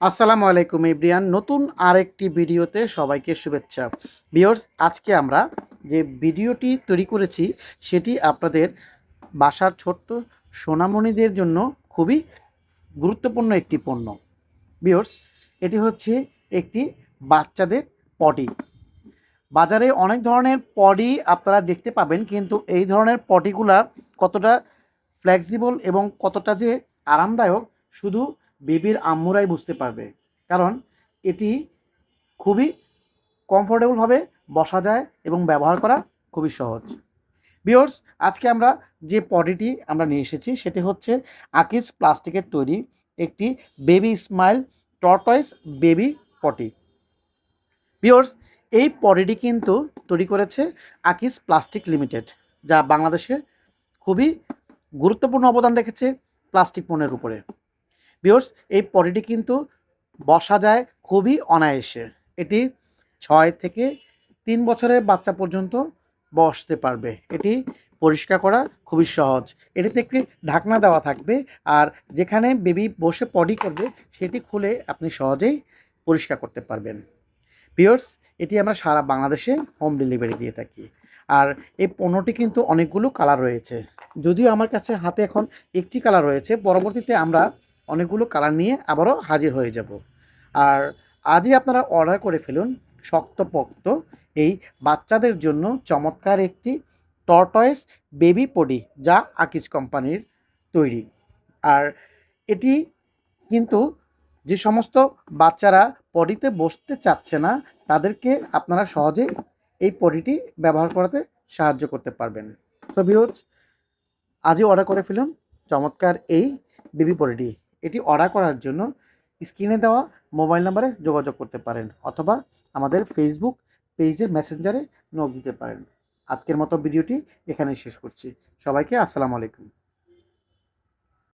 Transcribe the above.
আসসালামু আলাইকুম ইব্রিয়ান নতুন আরেকটি ভিডিওতে সবাইকে শুভেচ্ছা। বিয়র্স আজকে আমরা যে ভিডিওটি তৈরি করেছি, সেটি আপনাদের বাসার ছোট্ট সোনামণিদের জন্য খুবই গুরুত্বপূর্ণ একটি পণ্য। বিয়র্স এটি হচ্ছে একটি বাচ্চাদের পটি। বাজারে অনেক ধরনের পডি আপনারা দেখতে পাবেন, কিন্তু এই ধরনের পটিগুলা কতটা ফ্লেক্সিবল এবং কতটা যে আরামদায়ক, শুধু বেবির আম্মুরাই বুঝতে পারবে। কারণ এটি খুবই কমফোর্টেবলভাবে বসা যায় এবং ব্যবহার করা খুবই সহজ। বিয়র্স আজকে আমরা যে পটিটি আমরা নিয়ে এসেছি, সেটি হচ্ছে আকিস প্লাস্টিকের তৈরি একটি baby smile tortoise baby potty bears এই পটিটি কিন্তু তৈরি করেছে আকিস প্লাস্টিক লিমিটেড যা বাংলাদেশের খুবই গুরুত্বপূর্ণ অবদান রেখেছে প্লাস্টিক পণ্যের উপরে। বিয়র্স এই পটিটি কিন্তু বসা যায় খুবই অনায়াসে। এটি ছয় থেকে তিন বছরের বাচ্চা পর্যন্ত বসতে পারবে। এটি পরিষ্কার করা খুবই সহজ। এটিতে একটি ঢাকনা দেওয়া থাকবে আর যেখানে বেবি বসে পডি করবে, সেটি খুলে আপনি সহজেই পরিষ্কার করতে পারবেন। পিওর্স এটি আমরা সারা বাংলাদেশে হোম ডেলিভারি দিয়ে থাকি। আর এই পণ্যটি কিন্তু অনেকগুলো কালার রয়েছে। যদিও আমার কাছে হাতে এখন একটি কালার রয়েছে, পরবর্তীতে আমরা অনেকগুলো কালার নিয়ে আবারও হাজির হয়ে যাব। আর আজই আপনারা অর্ডার করে ফেলুন শক্তপোক্ত এই বাচ্চাদের জন্য চমৎকার একটি টর্টয়েস বেবি পডি যা আকিস কোম্পানির তৈরি। আর এটি কিন্তু যে সমস্ত বাচ্চারা পডিতে বসতে চাচ্ছে না, তাদেরকে আপনারা সহজে এই পডিটি ব্যবহার করাতে সাহায্য করতে পারবেন। সো ভিউর্স আজই অর্ডার করে ফেলুন চমৎকার এই বেবি পডিটি। এটি অর্ডার করার জন্য স্ক্রিনে দেওয়া মোবাইল নাম্বারে যোগাযোগ করতে পারেন অথবা আমাদের ফেসবুক পেজের মেসেঞ্জারে নক দিতে পারেন। আজকের মতো ভিডিওটি এখানেই শেষ করছি। সবাইকে আসসালামু আলাইকুম।